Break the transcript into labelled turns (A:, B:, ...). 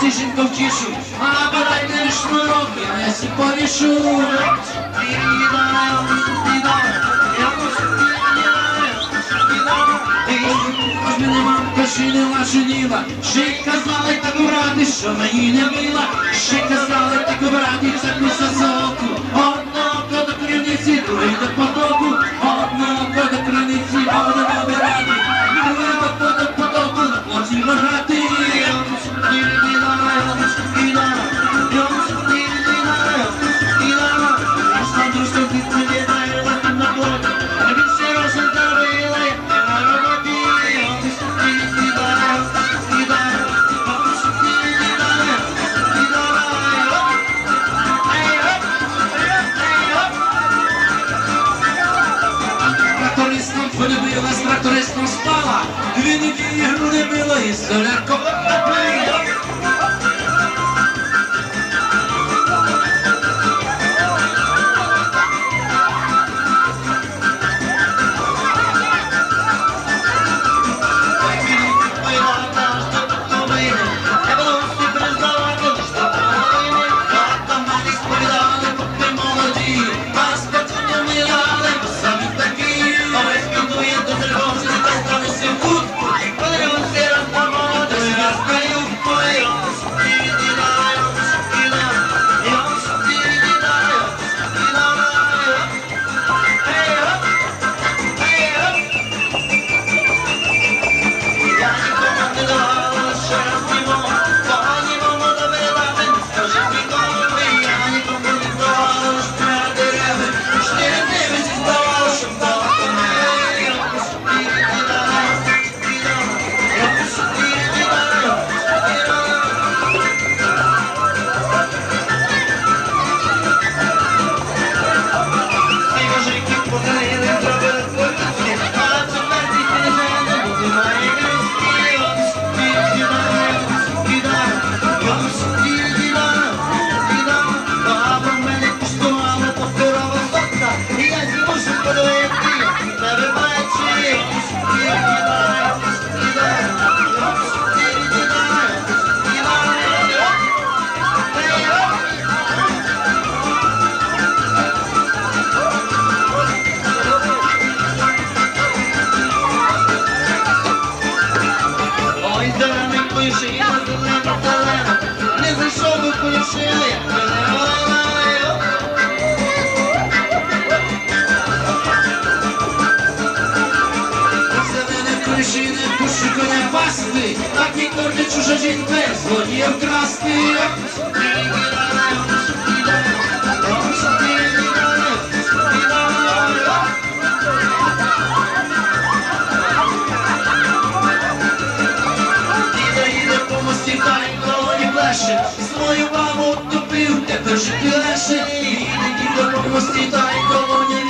A: синка втішу, а бодай не шнурок, я не сі повішу. Мене мамка ще не важеніла, ще й казали так брати, що мені не мила, ще казали так брати, таку сосоку. Одного до криниці, другий до Трактористом полюбилась, трактористом спала, дві неділі груди била і солярко. She was the lamb of не чужа жінка, злодія вкрасти. Діда їде по мості, та плеше, свою маму топив, тепер жити леше. Їде діда по мості, та й колоні